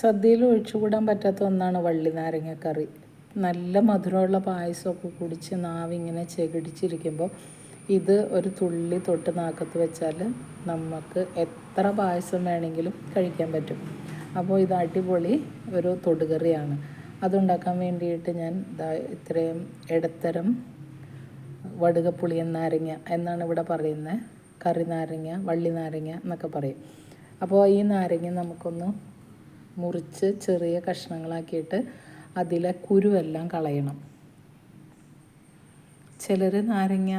സദ്യയിൽ ഒഴിച്ചുകൂടാൻ പറ്റാത്ത ഒന്നാണ് വള്ളി നാരങ്ങക്കറി കറി. നല്ല മധുരമുള്ള പായസമൊക്കെ കുടിച്ച് നാവിങ്ങനെ ചെകിടിച്ചിരിക്കുമ്പോൾ ഇത് ഒരു തുള്ളി തൊട്ട് നാക്കത്ത് വെച്ചാൽ നമുക്ക് എത്ര പായസം വേണമെങ്കിലും കഴിക്കാൻ പറ്റും. അപ്പോൾ ഇത് അടിപൊളി ഒരു തൊടുകറിയാണ്. അതുണ്ടാക്കാൻ വേണ്ടിയിട്ട് ഞാൻ ഇത്രയും ഇടത്തരം വടുകപ്പുളിയൻ നാരങ്ങ എന്നാണ് ഇവിടെ പറയുന്നത്. കറി നാരങ്ങ വള്ളി നാരങ്ങ എന്നൊക്കെ പറയും. അപ്പോൾ ഈ നാരങ്ങ നമുക്കൊന്ന് മുറിച്ച് ചെറിയ കഷ്ണങ്ങളാക്കിയിട്ട് അതിലെ കുരുവെല്ലാം കളയണം. ചിലർ നാരങ്ങ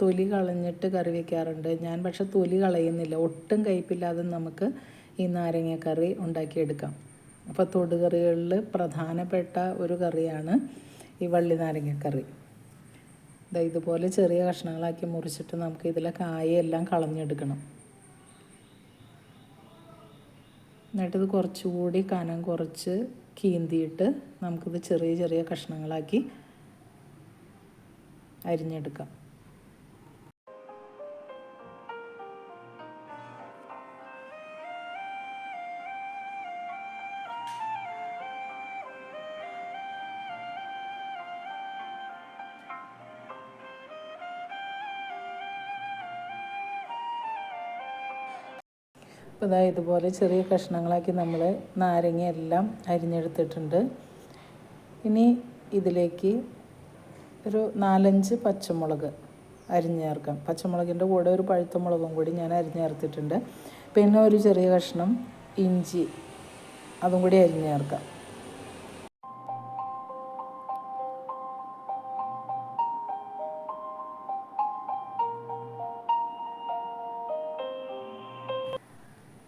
തൊലി കളഞ്ഞിട്ട് കറി വയ്ക്കാറുണ്ട് ഞാൻ പക്ഷെ തൊലി കളയുന്നില്ല. ഒട്ടും കയ്പില്ലാതെ നമുക്ക് ഈ നാരങ്ങക്കറി കറി ഉണ്ടാക്കിയെടുക്കാം. അപ്പോൾ തൊടുകറികളിൽ പ്രധാനപ്പെട്ട ഒരു കറിയാണ് ഈ വള്ളി നാരങ്ങക്കറി. ഇതുപോലെ ചെറിയ കഷ്ണങ്ങളാക്കി മുറിച്ചിട്ട് നമുക്ക് ഇതിലെ കായെല്ലാം കളഞ്ഞെടുക്കണം. എന്നിട്ടിത് കുറച്ചുകൂടി കനം കുറച്ച് കീന്തിയിട്ട് നമുക്കിത് ചെറിയ ചെറിയ കഷ്ണങ്ങളാക്കി അരിഞ്ഞെടുക്കാം. അപ്പോൾ ഇതാ ഇതുപോലെ ചെറിയ കഷ്ണങ്ങളാക്കി നമ്മൾ നാരങ്ങ എല്ലാം അരിഞ്ഞെടുത്തിട്ടുണ്ട്. ഇനി ഇതിലേക്ക് ഒരു നാലഞ്ച് പച്ചമുളക് അരിഞ്ഞ് ചേർക്കാം പച്ചമുളകിന്റെ കൂടെ ഒരു പഴുത്ത മുളകും കൂടി ഞാൻ അരിഞ്ഞ് ചേർത്തിട്ടുണ്ട് പിന്നെ ഒരു ചെറിയ കഷ്ണം ഇഞ്ചി അതും കൂടി അരിഞ്ഞ് ചേർക്കാം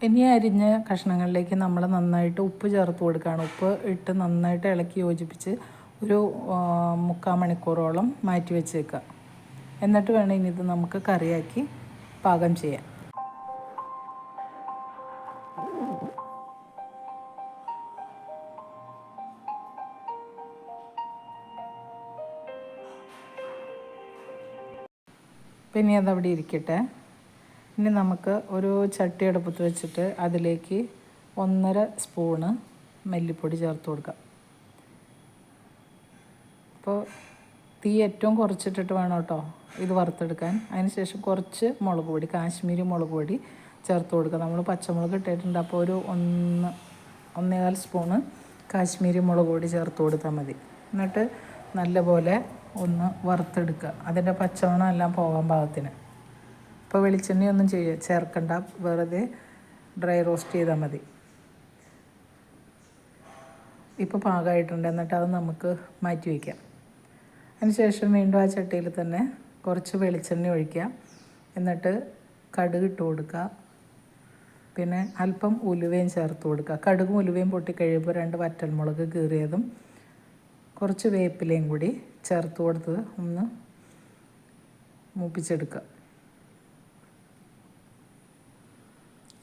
ഇനി അരിഞ്ഞ കഷ്ണങ്ങളിലേക്ക് നമ്മൾ നന്നായിട്ട് ഉപ്പ് ചേർത്ത് കൊടുക്കുകയാണ്. ഉപ്പ് ഇട്ട് നന്നായിട്ട് ഇളക്കി യോജിപ്പിച്ച് ഒരു മുക്കാൽ മണിക്കൂറോളം മാറ്റി വെച്ചേക്കുക. എന്നിട്ട് വേണം ഇനി ഇത് നമുക്ക് കറിയാക്കി പാകം ചെയ്യാൻ. പിന്നെ അതവിടെ ഇരിക്കട്ടെ. ഇനി നമുക്ക് ഒരു ചട്ടി അടുപ്പത്ത് വെച്ചിട്ട് അതിലേക്ക് ഒന്നര സ്പൂണ് മല്ലിപ്പൊടി ചേർത്ത് കൊടുക്കാം. അപ്പോൾ തീ ഏറ്റവും കുറച്ചിട്ടിട്ട് വേണം കേട്ടോ ഇത് വറുത്തെടുക്കാൻ. അതിനുശേഷം കുറച്ച് മുളക് പൊടി കാശ്മീരി മുളക് പൊടി ചേർത്ത് കൊടുക്കുക നമ്മൾ പച്ചമുളക് ഇട്ടിട്ടുണ്ട്. അപ്പോൾ ഒരു ഒന്ന് ഒന്നേകാൽ സ്പൂണ് കാശ്മീരി മുളക് പൊടി ചേർത്ത് കൊടുത്താൽ മതി. എന്നിട്ട് നല്ലപോലെ ഒന്ന് വറുത്തെടുക്കുക. അതിന്റെ പച്ചമണം എല്ലാം പോകാൻ പാകത്തിന്. ഇപ്പോൾ വെളിച്ചെണ്ണയൊന്നും ചെയ്യ ചേർക്കണ്ട. വെറുതെ ഡ്രൈ റോസ്റ്റ് ചെയ്താൽ മതി. ഇപ്പോൾ പാകമായിട്ടുണ്ട് എന്നിട്ട് അത് നമുക്ക് മാറ്റി വയ്ക്കാം അതിനുശേഷം വീണ്ടും ആ ചട്ടിയിൽ തന്നെ കുറച്ച് വെളിച്ചെണ്ണ ഒഴിക്കുക എന്നിട്ട് കടുക് ഇട്ട് കൊടുക്കുക പിന്നെ അല്പം ഉലുവയും ചേർത്ത് കൊടുക്കുക കടുകും ഉലുവയും പൊട്ടിക്കഴിയുമ്പോൾ രണ്ട് വറ്റൽമുളക് കീറിയതും കുറച്ച് വേപ്പിലയും കൂടി ചേർത്ത് കൊടുത്ത് ഒന്ന് മൂപ്പിച്ചെടുക്കുക.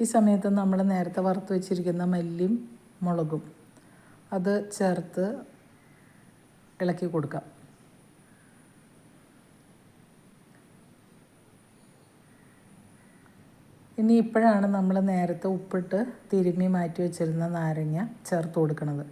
ഈ സമയത്ത് നമ്മൾ നേരത്തെ വറുത്ത് വെച്ചിരിക്കുന്ന മല്ലിയും മുളകും അത് ചേർത്ത് ഇളക്കി കൊടുക്കാം. ഇനി ഇപ്പോഴാണ് നമ്മൾ നേരത്തെ ഉപ്പിട്ട് തിരുമ്മി മാറ്റി വെച്ചിരുന്ന നാരങ്ങ ചേർത്ത് കൊടുക്കുന്നത്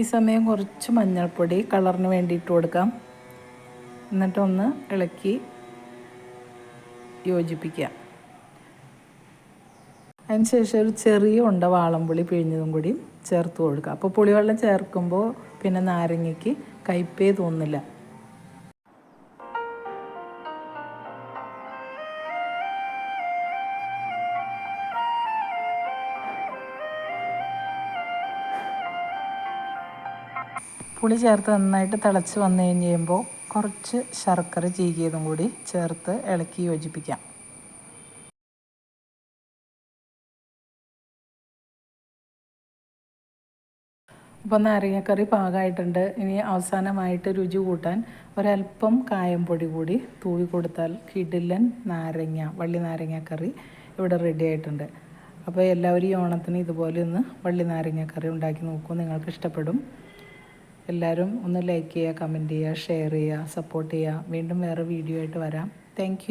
ഈ സമയം കുറച്ച് മഞ്ഞൾപ്പൊടി കളറിന് വേണ്ടി ഇട്ട് കൊടുക്കാം. എന്നിട്ടൊന്ന് ഇളക്കി യോജിപ്പിക്കുക. അതിനുശേഷം ഒരു ചെറിയ ഉണ്ട വാളംപുളി പിഴിഞ്ഞതും കൂടി ചേർത്ത് കൊടുക്കുക. അപ്പോൾ പുളിവെള്ളം ചേർക്കുമ്പോൾ പിന്നെ നാരങ്ങയ്ക്ക് കയ്പേ തോന്നില്ല. പുളി ചേർത്ത് നന്നായിട്ട് തിളച്ച് വന്നു കഴിഞ്ഞ് കഴിയുമ്പോൾ കുറച്ച് ശർക്കര ചീകിയതും കൂടി ചേർത്ത് ഇളക്കി യോജിപ്പിക്കാം. അപ്പോൾ നാരങ്ങക്കറി പാകമായിട്ടുണ്ട്. ഇനി അവസാനമായിട്ട് രുചി കൂട്ടാൻ ഒരല്പം കായംപൊടി കൂടി തൂവി കൊടുത്താൽ കിടിലൻ നാരങ്ങ വള്ളി നാരങ്ങക്കറി ഇവിടെ റെഡി ആയിട്ടുണ്ട്. അപ്പോൾ എല്ലാവരും ഈ ഓണത്തിന് ഇതുപോലെ ഒന്ന് വള്ളി നാരങ്ങക്കറി ഉണ്ടാക്കി നോക്കൂ. നിങ്ങൾക്ക് ഇഷ്ടപ്പെടും. എല്ലാവരും ഒന്ന് ലൈക്ക് ചെയ്യുക കമന്റ് ചെയ്യുക ഷെയർ ചെയ്യുക സപ്പോർട്ട് ചെയ്യുക. വീണ്ടും വേറെ വീഡിയോ ആയിട്ട് വരാം. താങ്ക്